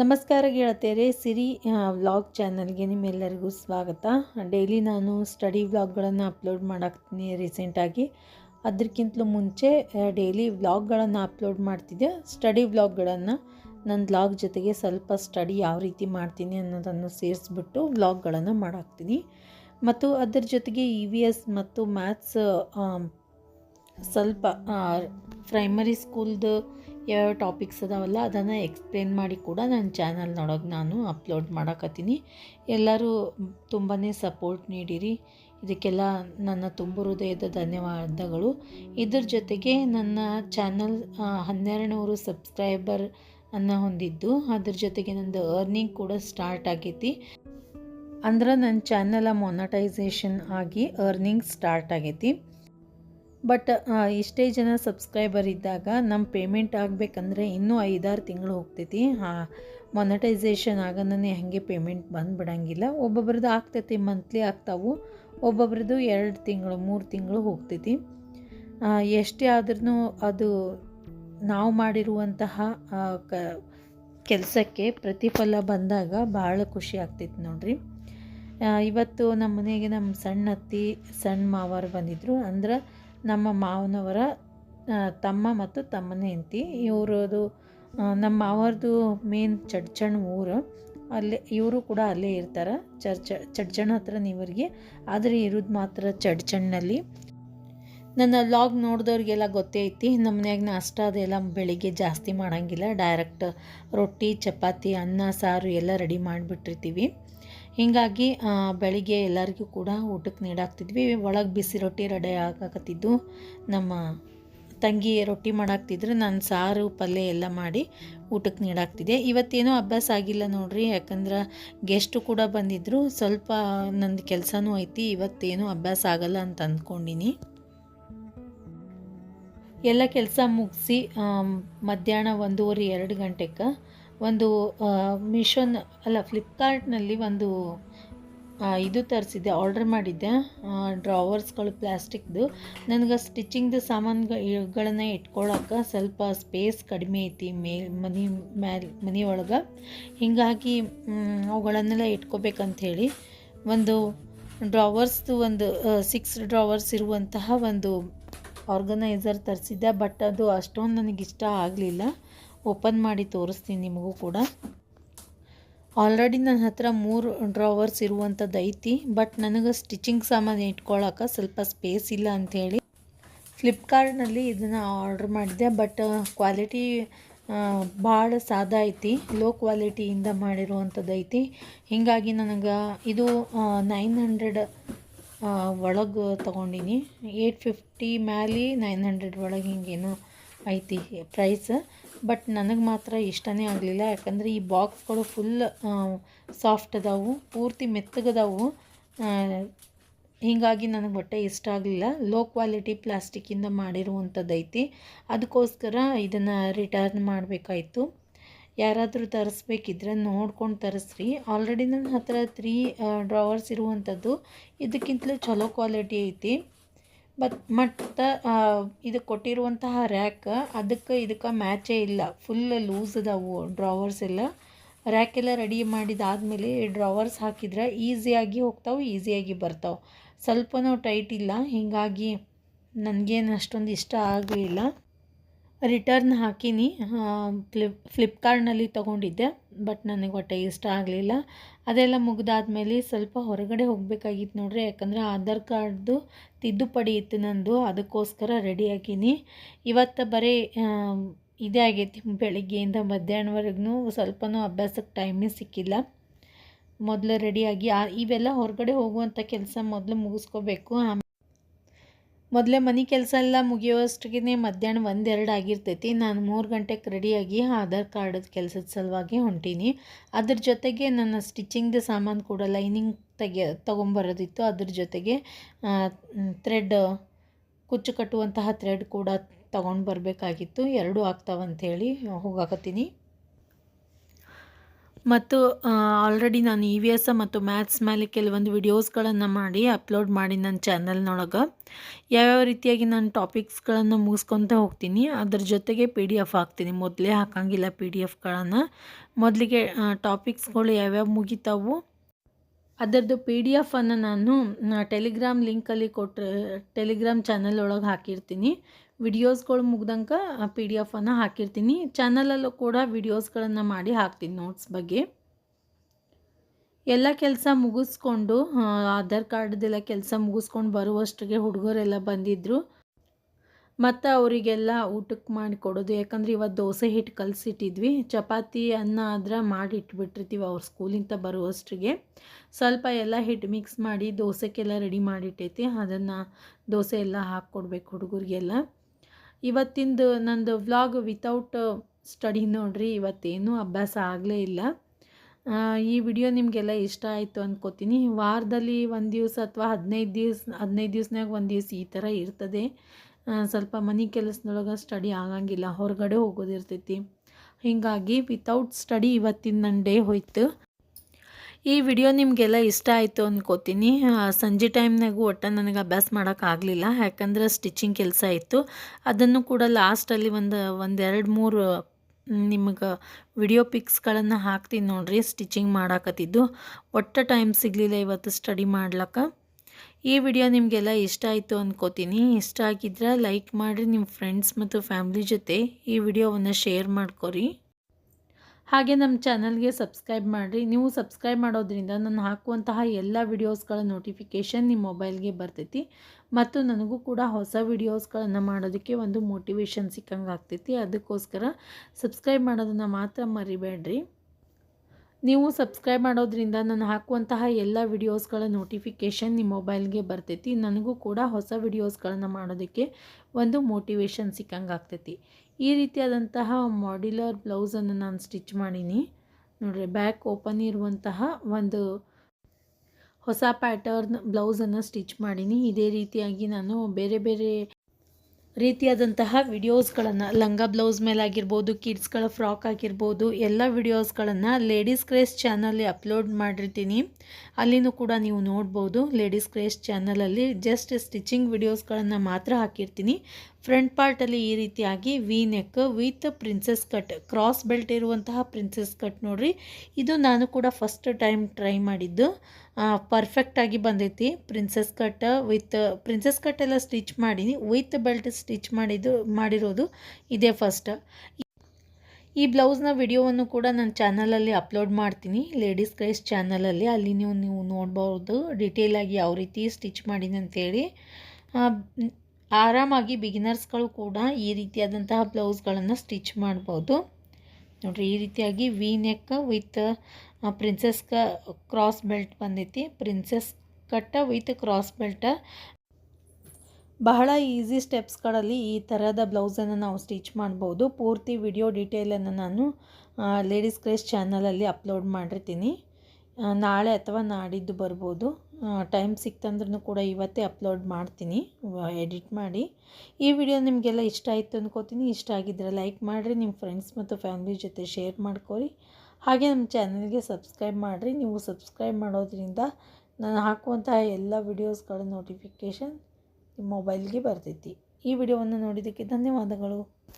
ನಮಸ್ಕಾರ ಗೆಳತಿಯರೆ, ಸಿರಿ ವ್ಲಾಗ್ ಚಾನಲ್ಗೆ ನಿಮ್ಮೆಲ್ಲರಿಗೂ ಸ್ವಾಗತ. ಡೈಲಿ ನಾನು ಸ್ಟಡಿ ವ್ಲಾಗ್ಗಳನ್ನು ಅಪ್ಲೋಡ್ ಮಾಡಾಕ್ತೀನಿ ರೀಸೆಂಟಾಗಿ. ಅದಕ್ಕಿಂತಲೂ ಮುಂಚೆ ಡೈಲಿ ವ್ಲಾಗ್ಗಳನ್ನು ಅಪ್ಲೋಡ್ ಮಾಡ್ತಿದ್ದೆ. ಸ್ಟಡಿ ವ್ಲಾಗ್ಗಳನ್ನು ನನ್ನ ವ್ಲಾಗ್ ಜೊತೆಗೆ ಸ್ವಲ್ಪ ಸ್ಟಡಿ ಯಾವ ರೀತಿ ಮಾಡ್ತೀನಿ ಅನ್ನೋದನ್ನು ಸೇರಿಸ್ಬಿಟ್ಟು ವ್ಲಾಗ್ಗಳನ್ನು ಮಾಡಾಕ್ತೀನಿ. ಮತ್ತು ಅದರ ಜೊತೆಗೆ ಇ ವಿ ಎಸ್ ಮತ್ತು ಮ್ಯಾಥ್ಸ್ ಸ್ವಲ್ಪ ಪ್ರೈಮರಿ ಸ್ಕೂಲ್ದು ಯಾವ ಟಾಪಿಕ್ಸ್ ಅದಾವಲ್ಲ, ಅದನ್ನು ಎಕ್ಸ್ಪ್ಲೇನ್ ಮಾಡಿ ಕೂಡ ನನ್ನ ಚಾನಲ್ನೊಳಗೆ ನಾನು ಅಪ್ಲೋಡ್ ಮಾಡಕತ್ತೀನಿ. ಎಲ್ಲರೂ ತುಂಬಾ ಸಪೋರ್ಟ್ ನೀಡಿರಿ. ಇದಕ್ಕೆಲ್ಲ ನನ್ನ ತುಂಬ ಹೃದಯದ ಧನ್ಯವಾದಗಳು. ಇದ್ರ ಜೊತೆಗೆ ನನ್ನ ಚಾನಲ್ ಹನ್ನೆರಡು ಸಬ್ಸ್ಕ್ರೈಬರ್ ಅನ್ನು ಹೊಂದಿದ್ದು, ಅದ್ರ ಜೊತೆಗೆ ನಂದು ಅರ್ನಿಂಗ್ ಕೂಡ ಸ್ಟಾರ್ಟ್ ಆಗೈತಿ. ಅಂದ್ರೆ ನನ್ನ ಚಾನಲ ಮೊನಟೈಸೇಷನ್ ಆಗಿ ಅರ್ನಿಂಗ್ ಸ್ಟಾರ್ಟ್ ಆಗೈತಿ. ಬಟ್ ಇಷ್ಟೇ ಜನ ಸಬ್ಸ್ಕ್ರೈಬರ್ ಇದ್ದಾಗ ನಮ್ಮ ಪೇಮೆಂಟ್ ಆಗಬೇಕಂದ್ರೆ ಇನ್ನೂ ಐದಾರು ತಿಂಗಳು ಹೋಗ್ತೈತಿ. ಮೊನಟೈಸೇಷನ್ ಆಗನೇ ಹಾಗೆ ಪೇಮೆಂಟ್ ಬಂದುಬಿಡಂಗಿಲ್ಲ. ಒಬ್ಬೊಬ್ರದ್ದು ಆಗ್ತೈತಿ ಮಂತ್ಲಿ ಆಗ್ತಾವು. ಒಬ್ಬೊಬ್ರದ್ದು ಎರಡು ತಿಂಗಳು, ಮೂರು ತಿಂಗಳು ಹೋಗ್ತೈತಿ. ಎಷ್ಟೇ ಆದ್ರೂ ಅದು ನಾವು ಮಾಡಿರುವಂತಹ ಕ, ಕೆಲಸಕ್ಕೆ ಪ್ರತಿಫಲ ಬಂದಾಗ ಭಾಳ ಖುಷಿ ಆಗ್ತೈತಿ ನೋಡ್ರಿ. ಇವತ್ತು ನಮ್ಮ ಮನೆಗೆ ನಮ್ಮ ಸಣ್ಣ ಅತ್ತಿ, ಸಣ್ಣ ಮಾವಾರು ಬಂದಿದ್ದರು ಅಂದ್ರೆ ನಮ್ಮ ಮಾವನವರ ತಮ್ಮ ಮತ್ತು ತಮ್ಮನ ಹೆಂಡತಿ. ಇವರದು ನಮ್ಮ ಮಾವರದು ಮೇನ್ ಚಡ್ಚಣ್ ಊರು. ಅಲ್ಲೇ, ಇವರು ಕೂಡ ಅಲ್ಲೇ ಇರ್ತಾರೆ. ಚರ್ಚ ಚಡ್ಚಣ್ ಹತ್ರ ನೀವರಿಗೆ. ಆದರೆ ಇರೋದು ಮಾತ್ರ ಚಡ್ಚಣ್ಣಲ್ಲಿ. ನನ್ನ ಲಾಗ್ ನೋಡಿದವ್ರಿಗೆಲ್ಲ ಗೊತ್ತೇ ಐತಿ, ನಮ್ಮ ಮನ್ಯಾಗ ನಾಷ್ಟ ಅದೆಲ್ಲ ಬೆಳಿಗ್ಗೆ ಜಾಸ್ತಿ ಮಾಡೋಂಗಿಲ್ಲ. ಡೈರೆಕ್ಟ್ ರೊಟ್ಟಿ, ಚಪಾತಿ, ಅನ್ನ, ಸಾರು ಎಲ್ಲ ರೆಡಿ ಮಾಡಿಬಿಟ್ಟಿರ್ತೀವಿ. ಹೀಗಾಗಿ ಬೆಳಿಗ್ಗೆ ಎಲ್ಲರಿಗೂ ಕೂಡ ಊಟಕ್ಕೆ ನೀಡಾಕ್ತಿದ್ವಿ. ಒಳಗೆ ಬಿಸಿ ರೊಟ್ಟಿ ರೆಡಿ ಆಗಾಕತ್ತಿದ್ದು. ನಮ್ಮ ತಂಗಿ ರೊಟ್ಟಿ ಮಾಡಾಕ್ತಿದ್ರೆ. ನಾನು ಸಾರು, ಪಲ್ಯ ಎಲ್ಲ ಮಾಡಿ ಊಟಕ್ಕೆ ನೀಡಾಕ್ತಿದ್ದೆ. ಇವತ್ತೇನೂ ಅಭ್ಯಾಸ ಆಗಿಲ್ಲ ನೋಡ್ರಿ. ಯಾಕಂದ್ರೆ ಗೆಸ್ಟು ಕೂಡ ಬಂದಿದ್ದರು ಸ್ವಲ್ಪ ನಂದು ಕೆಲಸನೂ ಐತಿ. ಇವತ್ತೇನೂ ಅಭ್ಯಾಸ ಆಗಲ್ಲ ಅಂತ ಅಂದ್ಕೊಂಡಿನಿ. ಎಲ್ಲ ಕೆಲಸ ಮುಗಿಸಿ ಮಧ್ಯಾಹ್ನ ಒಂದೂವರೆ ಎರಡು ಗಂಟೆಗೆ ಒಂದು ಮಿಷನ್ ಅಲ್ಲ ಫ್ಲಿಪ್ಕಾರ್ಟ್ನಲ್ಲಿ ಒಂದು ಇದು ತರಿಸಿದ್ದೆ ಆರ್ಡ್ರ್ ಮಾಡಿದ್ದೆ. ಡ್ರಾವರ್ಸ್ಗಳು ಪ್ಲಾಸ್ಟಿಕ್ದು ನನಗೆ ಸ್ಟಿಚಿಂಗ್ದು ಸಾಮಾನುಗಳನ್ನ ಇಟ್ಕೊಳ್ಳೋಕೆ ಸ್ವಲ್ಪ ಸ್ಪೇಸ್ ಕಡಿಮೆ ಐತಿ, ಮೇಲ್, ಮನೆ, ಮ್ಯಾಲ್, ಮನೆಯೊಳಗೆ. ಹೀಗಾಗಿ ಅವುಗಳನ್ನೆಲ್ಲ ಇಟ್ಕೋಬೇಕಂಥೇಳಿ ಒಂದು ಡ್ರಾವರ್ಸ್ದು ಒಂದು ಸಿಕ್ಸ್ ಡ್ರಾವರ್ಸ್ ಇರುವಂತಹ ಒಂದು ಆರ್ಗನೈಸರ್ ತರಿಸಿದ್ದೆ. ಬಟ್ ಅದು ಅಷ್ಟೊಂದು ನನಗಿಷ್ಟ ಆಗಲಿಲ್ಲ. ಓಪನ್ ಮಾಡಿ ತೋರಿಸ್ತೀನಿ ನಿಮಗೂ ಕೂಡ. ಆಲ್ರೆಡಿ ನನ್ನ ಹತ್ರ ಮೂರು ಡ್ರಾವರ್ಸ್ ಇರುವಂಥದ್ದು ಐತಿ ಬಟ್ ನನಗೆ ಸ್ಟಿಚಿಂಗ್ ಸಾಮಾನು ಇಟ್ಕೊಳ್ಳೋಕೆ ಸ್ವಲ್ಪ ಸ್ಪೇಸ್ ಇಲ್ಲ ಅಂಥೇಳಿ ಫ್ಲಿಪ್ಕಾರ್ಟ್ನಲ್ಲಿ ಇದನ್ನು ಆರ್ಡ್ರ್ ಮಾಡಿದೆ ಬಟ್ ಕ್ವಾಲಿಟಿ ಭಾಳ ಸಾದಾ ಐತಿ ಲೋ ಕ್ವಾಲಿಟಿಯಿಂದ ಮಾಡಿರುವಂಥದ್ದು ಐತಿ. ಹೀಗಾಗಿ ನನಗೆ ಇದು ನೈನ್ ಹಂಡ್ರೆಡ್ ಒಳಗೆ ತೊಗೊಂಡಿನಿ. ಏಯ್ಟ್ ಫಿಫ್ಟಿ ಮ್ಯಾಲೆ ನೈನ್ ಹಂಡ್ರೆಡ್ ಒಳಗೆ ಹಿಂಗೇನೋ ಐತಿ ಪ್ರೈಸ್ ಬಟ್ ನನಗೆ ಮಾತ್ರ ಇಷ್ಟನೇ ಆಗಲಿಲ್ಲ. ಯಾಕಂದರೆ ಈ ಬಾಕ್ಸ್ಗಳು ಫುಲ್ ಸಾಫ್ಟ್ ಅದಾವು, ಪೂರ್ತಿ ಮೆತ್ತಗದಾವು. ಹೀಗಾಗಿ ನನಗೆ ಬಟ್ಟೆ ಇಷ್ಟ ಆಗಲಿಲ್ಲ. ಲೋ ಕ್ವಾಲಿಟಿ ಪ್ಲಾಸ್ಟಿಕ್ಕಿಂದ ಮಾಡಿರುವಂಥದ್ದೈತಿ ಅದಕ್ಕೋಸ್ಕರ ಇದನ್ನು ರಿಟರ್ನ್ ಮಾಡಬೇಕಾಯ್ತು. ಯಾರಾದರೂ ತರಿಸ್ಬೇಕಿದ್ರೆ ನೋಡ್ಕೊಂಡು ತರಿಸ್ರಿ. ಆಲ್ರೆಡಿ ನನ್ನ ಹತ್ರ ತ್ರೀ ಡ್ರಾವರ್ಸ್ ಇರುವಂಥದ್ದು ಇದಕ್ಕಿಂತಲೂ ಚಲೋ ಕ್ವಾಲಿಟಿ ಐತಿ. ಬಟ್ ಮತ್ತು ಇದು ಕೊಟ್ಟಿರುವಂತಹ ರ್ಯಾಕ್ ಅದಕ್ಕೆ ಇದಕ್ಕೆ ಮ್ಯಾಚೇ ಇಲ್ಲ. ಫುಲ್ ಲೂಸ್ ಅದಾವು ಡ್ರಾವರ್ಸ್ ಎಲ್ಲ. ರ್ಯಾಕ್ ಎಲ್ಲ ರೆಡಿ ಮಾಡಿದಾದಮೇಲೆ ಡ್ರಾವರ್ಸ್ ಹಾಕಿದ್ರೆ ಈಸಿಯಾಗಿ ಹೋಗ್ತಾವೆ ಈಸಿಯಾಗಿ ಬರ್ತಾವೆ. ಸ್ವಲ್ಪನೂ ಟೈಟ್ ಇಲ್ಲ. ಹೀಗಾಗಿ ನನಗೇನು ಅಷ್ಟೊಂದು ಇಷ್ಟ ಆಗಲಿಲ್ಲ. ರಿಟರ್ನ್ ಹಾಕೀನಿ. ಫ್ಲಿಪ್ ಫ್ಲಿಪ್ಕಾರ್ಟ್ನಲ್ಲಿ ತೊಗೊಂಡಿದ್ದೆ, ಬಟ್ ನನಗೆ ಒಟ್ಟೆ ಇಷ್ಟ ಆಗಲಿಲ್ಲ. ಅದೆಲ್ಲ ಮುಗಿದಾದ್ಮೇಲೆ ಸ್ವಲ್ಪ ಹೊರಗಡೆ ಹೋಗಬೇಕಾಗಿತ್ತು ನೋಡ್ರಿ, ಯಾಕಂದರೆ ಆಧಾರ್ ಕಾರ್ಡ್ದು ತಿದ್ದುಪಡಿ ಇತ್ತು ನಂದು, ಅದಕ್ಕೋಸ್ಕರ ರೆಡಿ ಆಗೀನಿ. ಇವತ್ತು ಬರೀ ಇದೇ ಆಗೈತಿ ಬೆಳಿಗ್ಗೆಯಿಂದ ಮಧ್ಯಾಹ್ನವರೆಗೂ, ಸ್ವಲ್ಪನೂ ಅಭ್ಯಾಸಕ್ಕೆ ಟೈಮೇ ಸಿಕ್ಕಿಲ್ಲ. ಮೊದಲು ರೆಡಿಯಾಗಿ ಇವೆಲ್ಲ ಹೊರಗಡೆ ಹೋಗುವಂಥ ಕೆಲಸ ಮೊದಲು ಮುಗಿಸ್ಕೋಬೇಕು. ಮೊದಲೇ ಮನೆ ಕೆಲಸ ಎಲ್ಲ ಮುಗಿಯೋಷ್ಟಿಗೆ ಮಧ್ಯಾಹ್ನ ಒಂದೆರಡು ಆಗಿರ್ತೈತಿ. ನಾನು ಮೂರು ಗಂಟೆಗೆ ರೆಡಿಯಾಗಿ ಆಧಾರ್ ಕಾರ್ಡ್ ಕೆಲಸದ ಸಲುವಾಗಿ ಹೊಂಟೀನಿ. ಅದ್ರ ಜೊತೆಗೆ ನನ್ನ ಸ್ಟಿಚಿಂಗ್ದು ಸಾಮಾನು ಕೂಡ ಲೈನಿಂಗ್ ತೆಗೆ, ತೊಗೊಂಬರೋದಿತ್ತು. ಅದ್ರ ಜೊತೆಗೆ ಥ್ರೆಡ್ ಕುಚ್ಚು ಕಟ್ಟುವಂತಹ ಥ್ರೆಡ್ ಕೂಡ ತೊಗೊಂಡು ಬರಬೇಕಾಗಿತ್ತು. ಎರಡೂ ಆಗ್ತಾವಂಥೇಳಿ ಹೋಗಾಕತ್ತೀನಿ. ಮತ್ತು ಆಲ್ರೆಡಿ ನಾನು ಇ ವಿ ಎಸ್ ಮತ್ತು ಮ್ಯಾಥ್ಸ್ ಮೇಲೆ ಕೆಲವೊಂದು ವಿಡಿಯೋಸ್ಗಳನ್ನು ಮಾಡಿ ಅಪ್ಲೋಡ್ ಮಾಡಿ ನನ್ನ ಚಾನಲ್ನೊಳಗೆ ಯಾವ್ಯಾವ ರೀತಿಯಾಗಿ ನಾನು ಟಾಪಿಕ್ಸ್ಗಳನ್ನು ಮುಗಿಸ್ಕೊತ ಹೋಗ್ತೀನಿ, ಅದ್ರ ಜೊತೆಗೆ ಪಿ ಡಿ ಎಫ್ ಹಾಕ್ತೀನಿ. ಮೊದಲೇ ಹಾಕಂಗಿಲ್ಲ ಪಿ ಡಿ ಎಫ್ಗಳನ್ನು ಮೊದಲಿಗೆ ಟಾಪಿಕ್ಸ್ಗಳು ಯಾವ್ಯಾವ ಮುಗಿತಾವು ಅದರದ್ದು ಪಿ ಡಿ ಎಫನ್ನು ನಾನು ಟೆಲಿಗ್ರಾಮ್ ಲಿಂಕಲ್ಲಿ ಕೊಟ್ಟರೆ ಟೆಲಿಗ್ರಾಮ್ ಚಾನಲ್ ಒಳಗೆ ಹಾಕಿರ್ತೀನಿ. ವಿಡಿಯೋಸ್ಗಳು ಮುಗ್ದಂಗೆ ಪಿ ಡಿ ಎಫನ್ನು ಹಾಕಿರ್ತೀನಿ. ಚಾನಲಲ್ಲೂ ಕೂಡ ವಿಡಿಯೋಸ್ಗಳನ್ನು ಮಾಡಿ ಹಾಕ್ತೀನಿ ನೋಟ್ಸ್ ಬಗ್ಗೆ. ಎಲ್ಲ ಕೆಲಸ ಮುಗಿಸ್ಕೊಂಡು ಆಧಾರ್ ಕಾರ್ಡ್ದೆಲ್ಲ ಕೆಲಸ ಮುಗಿಸ್ಕೊಂಡು ಬರುವಷ್ಟಿಗೆ ಹುಡುಗರೆಲ್ಲ ಬಂದಿದ್ದರು ಮತ್ತು ಅವರಿಗೆಲ್ಲ ಊಟಕ್ಕೆ ಮಾಡಿ ಕೊಡೋದು. ಯಾಕಂದ್ರೆ ಇವತ್ತು ದೋಸೆ ಹಿಟ್ಟು ಕಲಸಿಟ್ಟಿದ್ವಿ. ಚಪಾತಿ, ಅನ್ನ ಆದ್ರೆ ಮಾಡಿ ಇಟ್ಬಿಟ್ಟಿರ್ತೀವಿ ಅವ್ರ ಸ್ಕೂಲಿಂದ ಬರುವಷ್ಟಿಗೆ. ಸ್ವಲ್ಪ ಎಲ್ಲ ಹಿಟ್ಟು ಮಿಕ್ಸ್ ಮಾಡಿ ದೋಸೆಗೆಲ್ಲ ರೆಡಿ ಮಾಡಿಟ್ಟೈತಿ. ಅದನ್ನು ದೋಸೆ ಎಲ್ಲ ಹಾಕ್ಕೊಡ್ಬೇಕು ಹುಡುಗರಿಗೆಲ್ಲ. ಇವತ್ತಿಂದು ನಂದು ವ್ಲಾಗ್ ವಿತೌಟ್ ಸ್ಟಡಿ ನೋಡ್ರಿ, ಇವತ್ತೇನೂ ಅಭ್ಯಾಸ ಆಗಲೇ ಇಲ್ಲ. ಈ ವಿಡಿಯೋ ನಿಮಗೆಲ್ಲ ಇಷ್ಟ ಆಯಿತು ಅಂದ್ಕೋತೀನಿ ವಾರದಲ್ಲಿ ಒಂದು ದಿವಸ ಅಥವಾ ಹದಿನೈದು ದಿವ್ಸ, ಹದಿನೈದು ದಿವ್ಸನಾಗ ಒಂದು ದಿವ್ಸ ಈ ಥರ ಇರ್ತದೆ. ಸ್ವಲ್ಪ ಮನೆ ಕೆಲಸದೊಳಗೆ ಸ್ಟಡಿ ಆಗಂಗಿಲ್ಲ. ಹೊರಗಡೆ ಹೋಗೋದಿರ್ತೈತಿ. ಹೀಗಾಗಿ ವಿತೌಟ್ ಸ್ಟಡಿ ಇವತ್ತಿನ ನನ್ನ ಡೇ ಹೋಯ್ತು. ಈ ವಿಡಿಯೋ ನಿಮಗೆಲ್ಲ ಇಷ್ಟ ಆಯಿತು ಅಂದ್ಕೋತೀನಿ ಸಂಜೆ ಟೈಮ್ನಾಗೂ ಒಟ್ಟು ನನಗೆ ಅಭ್ಯಾಸ ಮಾಡೋಕ್ಕಾಗಲಿಲ್ಲ ಯಾಕಂದ್ರೆ ಸ್ಟಿಚಿಂಗ್ ಕೆಲಸ ಇತ್ತು. ಅದನ್ನು ಕೂಡ ಲಾಸ್ಟಲ್ಲಿ ಒಂದು, ಒಂದೆರಡು, ಮೂರು ನಿಮಗೆ ವಿಡಿಯೋ ಪಿಕ್ಸ್ಗಳನ್ನು ಹಾಕ್ತೀನಿ ನೋಡಿರಿ. ಸ್ಟಿಚಿಂಗ್ ಮಾಡಾಕತ್ತಿದ್ದು. ಒಟ್ಟು ಟೈಮ್ ಸಿಗಲಿಲ್ಲ ಇವತ್ತು ಸ್ಟಡಿ ಮಾಡ್ಲಕ್ಕ. ಈ ವಿಡಿಯೋ ನಿಮಗೆಲ್ಲ ಇಷ್ಟ ಆಯಿತು ಅಂದ್ಕೋತೀನಿ ಇಷ್ಟ ಆಗಿದ್ರೆ ಲೈಕ್ ಮಾಡಿರಿ. ನಿಮ್ಮ ಫ್ರೆಂಡ್ಸ್ ಮತ್ತು ಫ್ಯಾಮ್ಲಿ ಜೊತೆ ಈ ವಿಡಿಯೋವನ್ನು ಶೇರ್ ಮಾಡ್ಕೊರಿ. ಹಾಗೆ ನಮ್ಮ ಚಾನಲ್ಗೆ ಸಬ್ಸ್ಕ್ರೈಬ್ ಮಾಡಿರಿ. ನೀವು ಸಬ್ಸ್ಕ್ರೈಬ್ ಮಾಡೋದ್ರಿಂದ ನಾನು ಹಾಕುವಂತಹ ಎಲ್ಲ ವಿಡಿಯೋಸ್ಗಳ ನೋಟಿಫಿಕೇಷನ್ ನಿಮ್ಮ ಮೊಬೈಲ್ಗೆ ಬರ್ತೈತಿ. ಮತ್ತು ನನಗೂ ಕೂಡ ಹೊಸ ವಿಡಿಯೋಸ್ಗಳನ್ನು ಮಾಡೋದಕ್ಕೆ ಒಂದು ಮೋಟಿವೇಶನ್ ಸಿಕ್ಕಂಗೆ ಆಗ್ತೈತಿ ಅದಕ್ಕೋಸ್ಕರ ಸಬ್ಸ್ಕ್ರೈಬ್ ಮಾಡೋದನ್ನು ಮಾತ್ರ ಮರಿಬೇಡ್ರಿ. ನೀವು ಸಬ್ಸ್ಕ್ರೈಬ್ ಮಾಡೋದ್ರಿಂದ ನಾನು ಹಾಕುವಂತಹ ಎಲ್ಲ ವಿಡಿಯೋಸ್ಗಳ ನೋಟಿಫಿಕೇಷನ್ ನಿಮ್ಮ ಮೊಬೈಲ್ಗೆ ಬರ್ತೈತಿ. ನನಗೂ ಕೂಡ ಹೊಸ ವಿಡಿಯೋಸ್ಗಳನ್ನು ಮಾಡೋದಕ್ಕೆ ಒಂದು ಮೋಟಿವೇಶನ್ ಸಿಕ್ಕಂಗೆ ಆಗ್ತೈತಿ ಈ ರೀತಿಯಾದಂತಹ ಮಾಡ್ಯುಲರ್ ಬ್ಲೌಸನ್ನು ನಾನು ಸ್ಟಿಚ್ ಮಾಡೀನಿ. ನೋಡಿರಿ, ಬ್ಯಾಕ್ ಓಪನ್ ಇರುವಂತಹ ಒಂದು ಹೊಸ ಪ್ಯಾಟರ್ನ್ ಬ್ಲೌಸನ್ನು ಸ್ಟಿಚ್ ಮಾಡೀನಿ. ಇದೇ ರೀತಿಯಾಗಿ ನಾನು ಬೇರೆ ಬೇರೆ ರೀತಿಯಾದಂತಹ ವಿಡಿಯೋಸ್ಗಳನ್ನು, ಲಂಗ ಬ್ಲೌಸ್ ಮೇಲೆ ಆಗಿರ್ಬೋದು ಕಿಡ್ಸ್ಗಳ ಫ್ರಾಕ್ ಆಗಿರ್ಬೋದು, ಎಲ್ಲ ವಿಡಿಯೋಸ್ಗಳನ್ನು ಲೇಡೀಸ್ ಕ್ರೇಸ್ ಚಾನಲ್ಲಿ ಅಪ್ಲೋಡ್ ಮಾಡಿರ್ತೀನಿ. ಅಲ್ಲಿನೂ ಕೂಡ ನೀವು ನೋಡ್ಬೋದು, ಲೇಡೀಸ್ ಕ್ರೇಸ್ ಚಾನಲಲ್ಲಿ ಜಸ್ಟ್ ಸ್ಟಿಚಿಂಗ್ ವಿಡಿಯೋಸ್ಗಳನ್ನು ಮಾತ್ರ ಹಾಕಿರ್ತೀನಿ. ಫ್ರಂಟ್ ಪಾರ್ಟಲ್ಲಿ ಈ ರೀತಿಯಾಗಿ V neck with princess cut cross belt ಇರುವಂತಹ ಪ್ರಿನ್ಸೆಸ್ ಕಟ್ ನೋಡಿರಿ. ಇದು ನಾನು ಕೂಡ ಫಸ್ಟ್ ಟೈಮ್ ಟ್ರೈ ಮಾಡಿದ್ದು. ಪರ್ಫೆಕ್ಟಾಗಿ ಬಂದೈತಿ. Princess cut with princess cut ಎಲ್ಲ ಸ್ಟಿಚ್ ಮಾಡೀನಿ. ವಿತ್ ಬೆಲ್ಟ್ ಸ್ಟಿಚ್ ಮಾಡಿದ್ದು, ಮಾಡಿರೋದು ಇದೇ ಫಸ್ಟ್ ಈ ಬ್ಲೌಸ್ನ ವಿಡಿಯೋವನ್ನು ಕೂಡ ನನ್ನ ಚಾನಲಲ್ಲಿ ಅಪ್ಲೋಡ್ ಮಾಡ್ತೀನಿ. ಲೇಡೀಸ್ ಕ್ರೈಸ್ ಚಾನಲಲ್ಲಿ ಅಲ್ಲಿ. ನೀವು ನೀವು ನೋಡ್ಬೋದು. ಡೀಟೇಲಾಗಿ ಯಾವ ರೀತಿ ಸ್ಟಿಚ್ ಮಾಡೀನಿ ಅಂತೇಳಿ. ಆರಾಮಾಗಿ ಬಿಗಿನರ್ಸ್ಗಳು ಕೂಡ ಈ ರೀತಿಯಾದಂತಹ ಬ್ಲೌಸ್ಗಳನ್ನು ಸ್ಟಿಚ್ ಮಾಡ್ಬೋದು. ನೋಡಿರಿ, ಈ ರೀತಿಯಾಗಿ ವಿ ನೆಕ್ ವಿತ್ ಪ್ರಿನ್ಸೆಸ್ ಕ ಕ್ರಾಸ್ ಬೆಲ್ಟ್ ಬಂದೈತಿ. ಪ್ರಿನ್ಸೆಸ್ ಕಟ್ಟ ವಿತ್ ಕ್ರಾಸ್ ಬೆಲ್ಟ ಬಹಳ ಈಸಿ ಸ್ಟೆಪ್ಸ್ಗಳಲ್ಲಿ ಈ ಥರದ ಬ್ಲೌಸನ್ನು ನಾವು ಸ್ಟಿಚ್ ಮಾಡ್ಬೋದು. ಪೂರ್ತಿ ವಿಡಿಯೋ ಡೀಟೇಲನ್ನು ನಾನು ಲೇಡೀಸ್ ಕ್ರೇಸ್ ಚಾನಲಲ್ಲಿ ಅಪ್ಲೋಡ್ ಮಾಡಿರ್ತೀನಿ. ನಾಳೆ ಅಥವಾ ನಾಡಿದ್ದು ಬರ್ಬೋದು. ಟೈಮ್ ಸಿಕ್ತಂದ್ರೂ ಕೂಡ ಇವತ್ತೇ ಅಪ್ಲೋಡ್ ಮಾಡ್ತೀನಿ ಎಡಿಟ್ ಮಾಡಿ. ಈ ವಿಡಿಯೋ ನಿಮಗೆಲ್ಲ ಇಷ್ಟ ಆಯಿತು ಅಂದ್ಕೋತೀನಿ ಇಷ್ಟ ಆಗಿದ್ದರೆ ಲೈಕ್ ಮಾಡಿರಿ, ನಿಮ್ಮ ಫ್ರೆಂಡ್ಸ್ ಮತ್ತು ಫ್ಯಾಮಿಲಿ ಜೊತೆ ಶೇರ್ ಮಾಡ್ಕೊರಿ. ಹಾಗೆ ನಮ್ಮ ಚಾನಲ್ಗೆ ಸಬ್ಸ್ಕ್ರೈಬ್ ಮಾಡಿರಿ. ನೀವು ಸಬ್ಸ್ಕ್ರೈಬ್ ಮಾಡೋದ್ರಿಂದ ನಾನು ಹಾಕುವಂತಹ ಎಲ್ಲ ವಿಡಿಯೋಸ್ಗಳ ನೋಟಿಫಿಕೇಷನ್ ನಿಮ್ಮ ಮೊಬೈಲ್ಗೆ ಬರ್ತೈತಿ. ಈ ವಿಡಿಯೋವನ್ನು ನೋಡಿದ್ದಕ್ಕೆ ಧನ್ಯವಾದಗಳು.